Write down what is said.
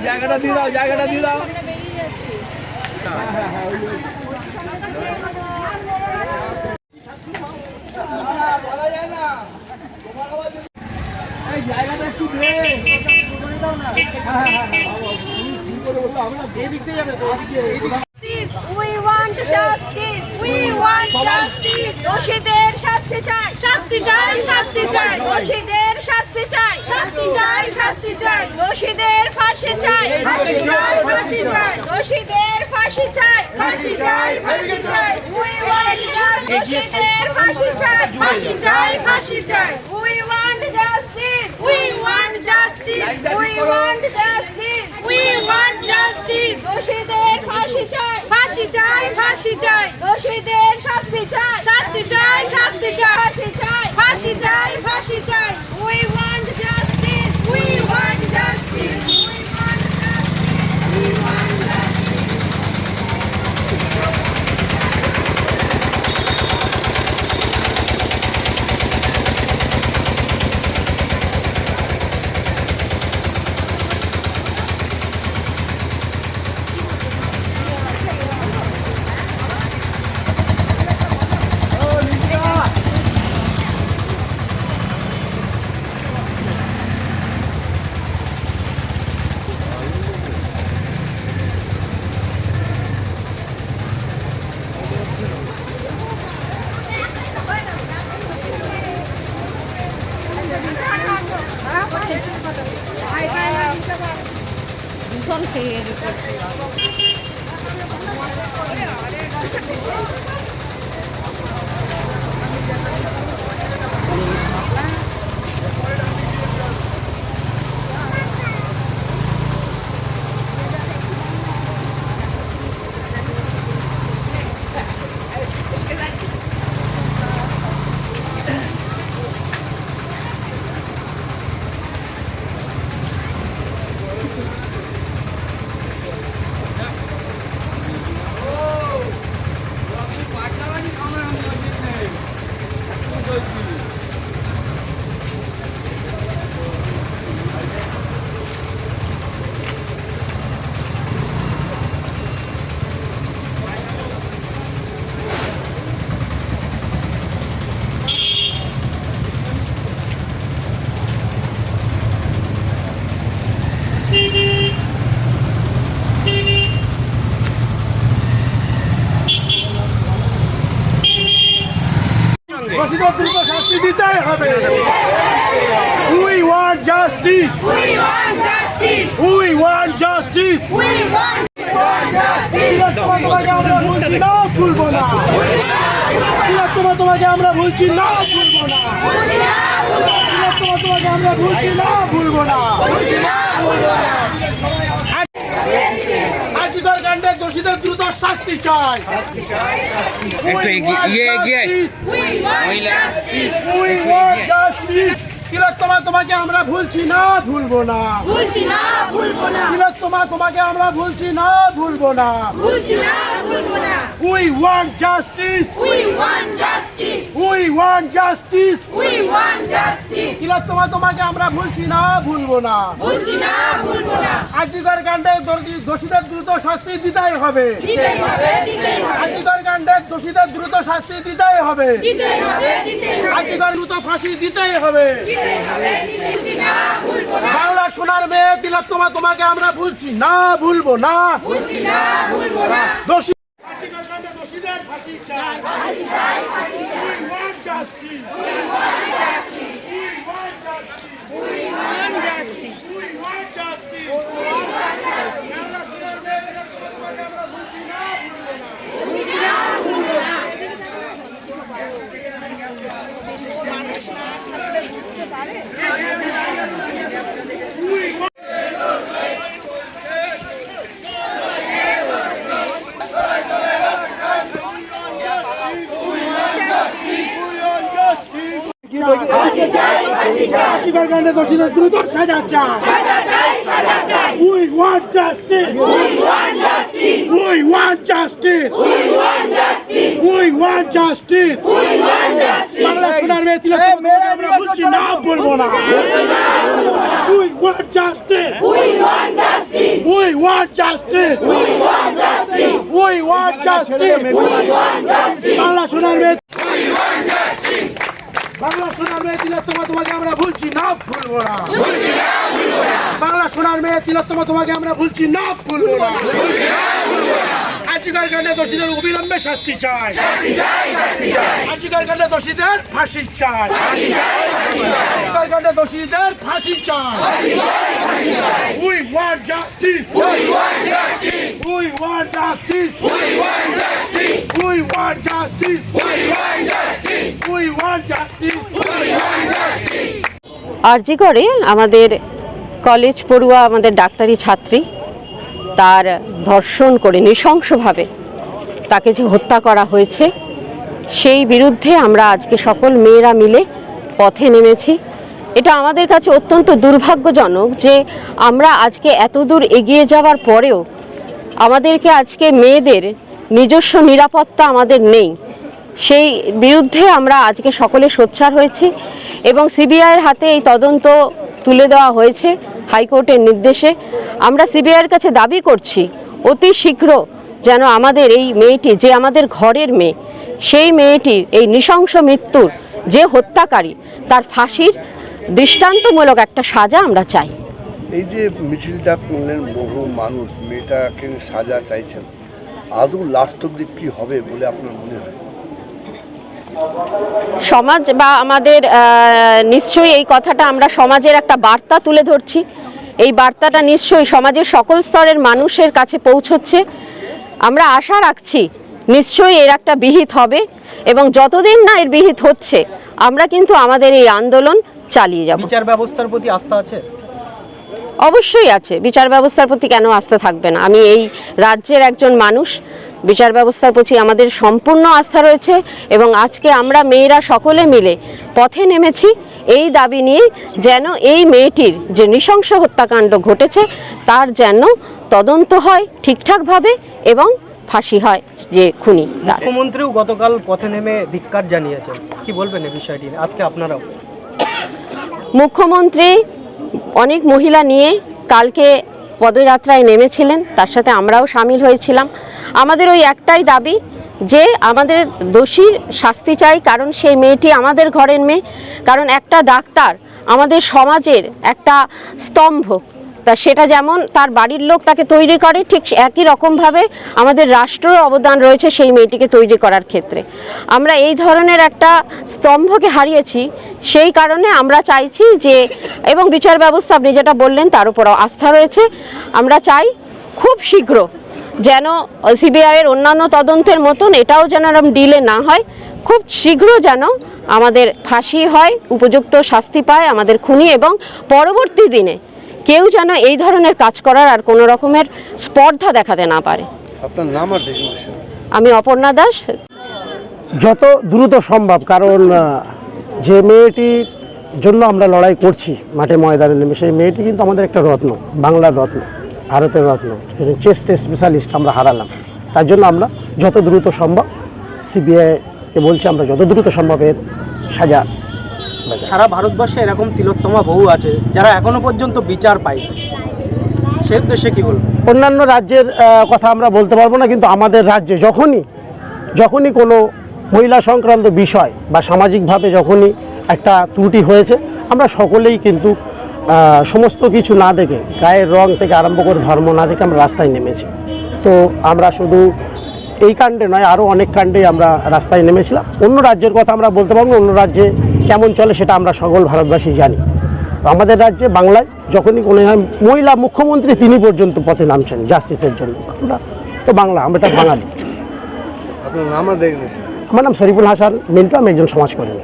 জায়গাটা দিয়ে দাও জায়গাটা দিয়ে দাও জায়গাটা একটু দে হ্যাঁ হ্যাঁ হ্যাঁ এদিক দিয়ে যাবে তো এদিকে এদিকে. We want justice. We want justice. দোষীদের শাস্তি চাই শাস্তি চাই শাস্তি চাই দোষীদের শাস্তি চাই শাস্তি চাই শাস্তি চাই দোষীদের ফাঁসি চাই ফাঁসি চাই ফাঁসি চাই দোষীদের ফাঁসি চাই ফাঁসি চাই ফাঁসি চাই We want justice. দোষীদের ফাঁসি চাই ফাঁসি চাই ফাঁসি চাই We want justice. We want justice. We want justice. We want justice. দোষীদের ফাঁসি চাই ফাঁসি চাই ফাঁসি চাই দোষীদের শাস্তি চাই শাস্তি চাই শাস্তি চাই ফাঁসি চাই ফাঁসি চাই ফাঁসি চাই Nous sommes chez les দোষীদের দ্রুত শাস্তি দিতেই হবে। We want justice We want justice. We want justice না ভুলবো না। তোমার তোমাকে আমরা ভুলছি না ভুলবো না। তোমার তোমাকে আমরা ভুলছি না ভুলবো না আজিদার কাণ্ডে দোষীদের দ্রুত শাস্তি চাই একটু এগিয়ে- ইয়ে এগিয়ে। We want justice. We want justice Tilottama তোমাকে আমরা ভুলছি না ভুলবো না। ভুলছি না ভুলবো না। তিলোত্তমা তোমাকে আমরা ভুলছি না ভুলবো না। ভুলছি না ভুলবো না। We want justice We want justice. We want justice We want justice. Tilottama তোমাকে আমরা ভুলছি না ভুলবো না। ভুলছি না ভুলবো না। আজিকর কাণ্ডে দোষী- দোষীদের দ্রুত শাস্তি দিতেই হবে। আজিকর কাণ্ডে দোষীদের দ্রুত শাস্তি দিতেই হবে। আজিকর দ্রুত ফাঁসি দিতেই হবে। বাংলা সোনার মেয়ে তিলোত্তমা তোমাকে আমরা ভুলছি। না ভুলবো না। ভুলছি না ভুলবো না। দোষী দোষীদের ফাঁসি চাই We want justice. We want justice. We want justice. Bangla সোনার মেয়ে তিলোত্তমা তোমাকে আমরা ভুলছি না ভুলবো না আজিকার দোষীদের দ্রুত সাজা চাই we want justice we want justice we want justice Bangla সোনার মেয়ে তিলক আমরা বলছি না বলব না we justice. We want justice. We want justice. We want justice. Bangla সোনার মেয়ে বাংলা সোনার মেয়ে তিলোত্তমা তোমাকে আমরা ভুলছি না ভুলবো না। বাংলা সোনার মেয়ে তিলোত্তমা তোমাকে আমরা ভুলছি না ভুলবো না। আজিকার কাণ্ডে দোষীদের অবিলম্বে শাস্তি চাই। আজিকার কাণ্ডে দোষীদের ফাঁসি চাই। আজিকার কাণ্ডে দোষীদের ফাঁসি চাই। We want justice we want justice we want justice we want justice we want justice we want justice we want justice RG করে আমাদের কলেজ পড়ুয়া, আমাদের ডাক্তারি ছাত্রী, তার ধর্ষণ করে নৃশংসভাবে তাকে যে হত্যা করা হয়েছে, সেই বিরুদ্ধে আমরা আজকে সকল মেয়েরা মিলে পথে নেমেছি। এটা আমাদের কাছে অত্যন্ত দুর্ভাগ্যজনক যে আমরা আজকে এত দূর এগিয়ে যাওয়ার পরেও আমাদেরকে আজকে মেয়েদের নিজস্ব নিরাপত্তা আমাদের নেই। সেই বিরুদ্ধে আমরা আজকে সকলে সোচ্চার হয়েছি এবং সিবিআইয়ের হাতে এই তদন্ত তুলে দেওয়া হয়েছে হাইকোর্টের নির্দেশে। আমরা সিবিআইয়ের কাছে দাবি করছি, অতি শীঘ্র যেন আমাদের এই মেয়েটি, যে আমাদের ঘরের মেয়ে, সেই মেয়েটির এই নৃশংস মৃত্যুর যে হত্যাকারী, তার ফাঁসির দৃষ্টান্তমূলক একটা সাজা আমরা চাই। এই যে মিছিলটা করলেন বহু মানুষ, মেয়েটাকে সাজা চাইছেন, আদৌ লাস্ট অব্দি কি হবে বলে আপনার মনে হয়? সমাজ বা আমাদের নিশ্চয়ই এই কথাটা আমরা সমাজের একটা বার্তা তুলে ধরছি। এই বার্তাটা নিশ্চয়ই সমাজের সকল স্তরের মানুষের কাছে পৌঁছচ্ছে। আমরা আশা রাখছি নিশ্চয়ই এর একটা বিহিত হবে এবং যতদিন না এর বিহিত হচ্ছে আমরা কিন্তু আমাদের এই আন্দোলন চালিয়ে যাব। বিচার ব্যবস্থার প্রতি আস্থা আছে? অবশ্যই আছে। বিচার ব্যবস্থার প্রতি কেন আস্থা থাকবে না? আমি এই রাজ্যের একজন মানুষ। বিচার ব্যবস্থার প্রতি আমাদের সম্পূর্ণ আস্থা রয়েছে এবং আজকে আমরা মেয়েরা সকলে মিলে পথে নেমেছি এই দাবি নিয়ে যেন এই মেয়েটির যে নৃশংস হত্যাকাণ্ড ঘটেছে তার যেন তদন্ত হয় ঠিকঠাকভাবে এবং ফাঁসি হয় যে খুনি মুখ্যমন্ত্রীও গতকাল পথে নেমে ধিক্কার জানিয়েছেন। কি বলবেন এই বিষয়টি আজকে আপনারাও। মুখ্যমন্ত্রী অনেক মহিলা নিয়ে কালকে পদযাত্রায় নেমেছিলেন তার সাথে আমরাও সামিল হয়েছিলাম। আমাদের ওই একটাই দাবি যে আমাদের দোষীর শাস্তি চাই, কারণ সেই মেয়েটি আমাদের ঘরের মেয়ে। কারণ একটা ডাক্তার আমাদের সমাজের একটা স্তম্ভ। তা সেটা যেমন তার বাড়ির লোক তাকে তৈরি করে, ঠিক একই রকমভাবে আমাদের রাষ্ট্রর অবদান রয়েছে সেই মেয়েটিকে তৈরি করার ক্ষেত্রে। আমরা এই ধরনের একটা স্তম্ভকে হারিয়েছি, সেই কারণে আমরা চাইছি যে, এবং বিচার ব্যবস্থা আপনি যেটা বললেন তার উপরও আস্থা রয়েছে। আমরা চাই খুব শীঘ্র যেন সিবিআইয়ের অন্যান্য তদন্তের মতন এটাও যেন এরকম ডিলে না হয়। খুব শীঘ্র যেন আমাদের ফাঁসি হয় উপযুক্ত শাস্তি পায় আমাদের খুনি এবং পরবর্তী দিনে কেউ যেন এই ধরনের কাজ করার আর কোনো রকমের স্পর্ধা দেখাতে না পারে। আপনার নাম আর আমি অপর্ণা দাস। যত দ্রুত সম্ভব কারণ যে মেয়েটির জন্য আমরা লড়াই করছি মাঠে ময়দানে নেমে সেই মেয়েটি কিন্তু আমাদের একটা রত্ন বাংলার রত্ন। ভারতের রত্ন চেস্ট স্পেশালিস্ট আমরা হারালাম। তার জন্য আমরা যত দ্রুত সম্ভব সিবিআইকে বলছি আমরা যত দ্রুত সম্ভব এর সাজা সারা ভারতবর্ষে এরকম তিলোত্তমা বহু আছে যারা এখনও পর্যন্ত বিচার পায় সে উদ্দেশ্যে কি বলবেন অন্যান্য রাজ্যের কথা আমরা বলতে পারব না কিন্তু আমাদের রাজ্যে যখনই যখনই কোনো মহিলা সংক্রান্ত বিষয় বা সামাজিকভাবে যখনই একটা ত্রুটি হয়েছে আমরা সকলেই কিন্তু সমস্ত কিছু না দেখে গায়ের রং থেকে আরম্ভ করে ধর্ম না দেখে আমরা রাস্তায় নেমেছি। তো আমরা শুধু এই কাণ্ডে নয় আরও অনেক কাণ্ডেই আমরা রাস্তায় নেমেছিলাম। অন্য রাজ্যের কথা আমরা বলতে পারব না, অন্য রাজ্যে কেমন চলে সেটা আমরা সকল ভারতবাসী জানি। আমাদের রাজ্যে বাংলায় যখনই কোনো হয় মহিলা মুখ্যমন্ত্রী তিনি পর্যন্ত পথে নামছেন জাস্টিসের জন্য। আমরা তো বাংলা আমরা বাঙালি। আমার নাম শরীফুল হাসান মিন্টু আমি একজন সমাজকর্মী।